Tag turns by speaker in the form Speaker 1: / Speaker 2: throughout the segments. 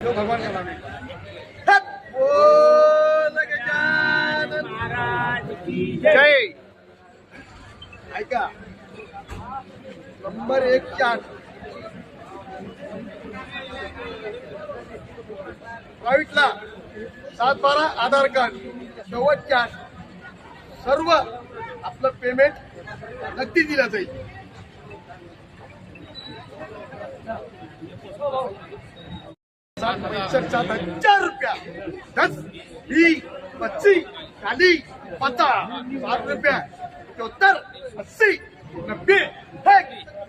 Speaker 1: जो भगवान का नाम है हट! बोल गजानन। जय। ऐका। नंबर एक चार। प्रायव्हेटला सात बारा आधार कार्ड शेवट चार. सर्व आपलं पेमेंट नक्की दिलं जाईल. पैंसठ सात हज़ार रुपया दस बीस पच्चीस चालीस पचास साठ रुपया चौहत्तर अस्सी नब्बे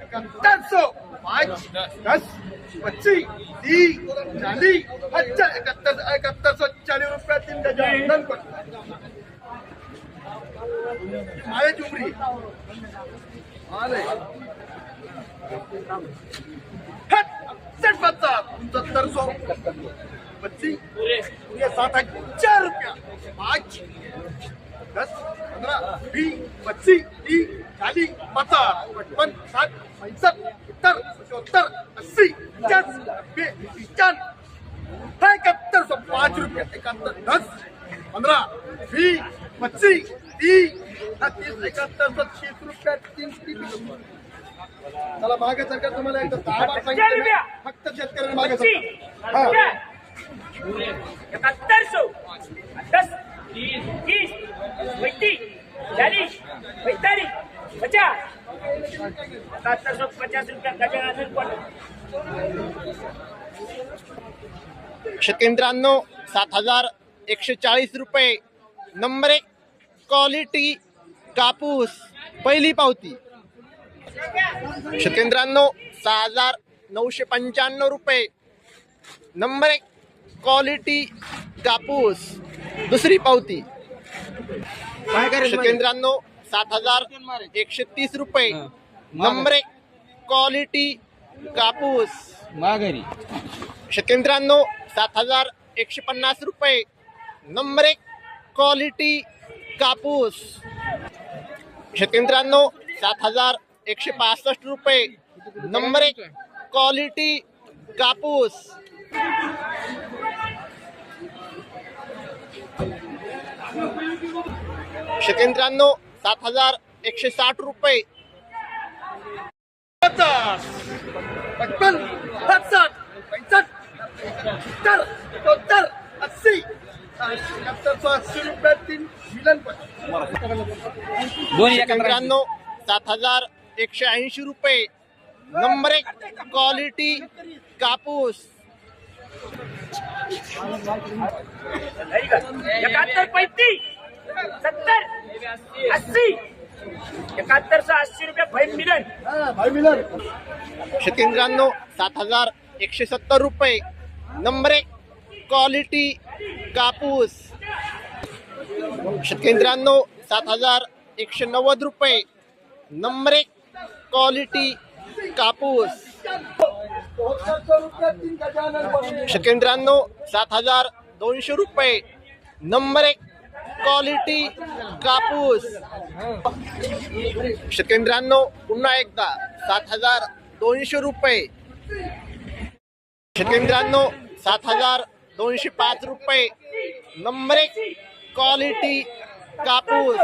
Speaker 1: इकहत्तर सौ पाँच दस पच्चीस तीस चालीस हज़ार इकहत्तर इकहत्तर सौ चालीस रुपया तीन पर आले चुमरी आले सेट सौ पच्चीस पूरे सात हज़ार रुपया. पाँच, दस पंद्रह बीस पच्चीस तीस चालीस पचास पचपन साठ पैंसठ सत्तर पचहत्तर अस्सी, पचास, नब्बे पचान इकहत्तर सौ पाँच रुपया. इकहत्तर दस पंद्रह बीस पच्चीस तीस इकहत्तर सौ तीस रुपया तीन तीन चला मागे सरकार तुम्हाला एकदा? दहा बार सांगितलं ना, फक्त शेतकऱ्यांना मागे सरकार हा.
Speaker 2: इकहत्तर सौ दस तीस पैंतीस चालीस पैंतालीस पचास. इकहत्तर सौ पचास रुपया गजानन पण.
Speaker 3: शेतकऱ्यांनो सात हजार एकशे चाळीस रुपये. नंबर एक क्वालिटी कापूस पहिली पावती. शेतकऱ्यांनो सहा हजार नऊशे पंच्याण्णव रुपये. नंबर एक क्वालिटी कापूस. दुसरी पावती. शेतकऱ्यांनो सात हजार एकशे तीस रुपये. नंबर एक क्वालिटी कापूस.
Speaker 4: माघारी.
Speaker 3: शेतकऱ्यांनो सात हजार एकशे पन्नास रुपये. नंबर एक क्वालिटी कापूस. शेतकऱ्यांनो सात हजार एकशे पासष्ट रुपये. नंबर एक क्वालिटी कापूस. शेतकऱ्यांनो सात हजार एकशे साठ रुपये.
Speaker 1: पचास पचपन साठ सत्तर चौहत्तर अस्सी
Speaker 4: एका
Speaker 3: त्र्याण्णव सात हजार एकशे ऐंशी रुपये. नंबर एक क्वालिटी कापूस.
Speaker 2: इकहत्तर पैंतीस सत्तर अस्सी. इकहत्तर सौ अस्सी रुपया मिलन.
Speaker 1: भाई मिलन
Speaker 3: सात हजार एकशे सत्तर रुपये. नंबर एक क्वालिटी कापूस. शेतकऱ्यांनो सात हजार एकशे नव्वद रुपये. नंबर एक क्वालिटी कापूस.
Speaker 1: चौहत्तर
Speaker 3: सात हजार दोनशे रुपये. नंबर एक क्वालिटी कापूस. शेतकऱ्यांनो पुन्हा एकदा सात हजार दोनशे रुपये. शेतकऱ्यांनो सात हजार दोनशे पाच रुपये. नंबर एक क्वालिटी कापूस.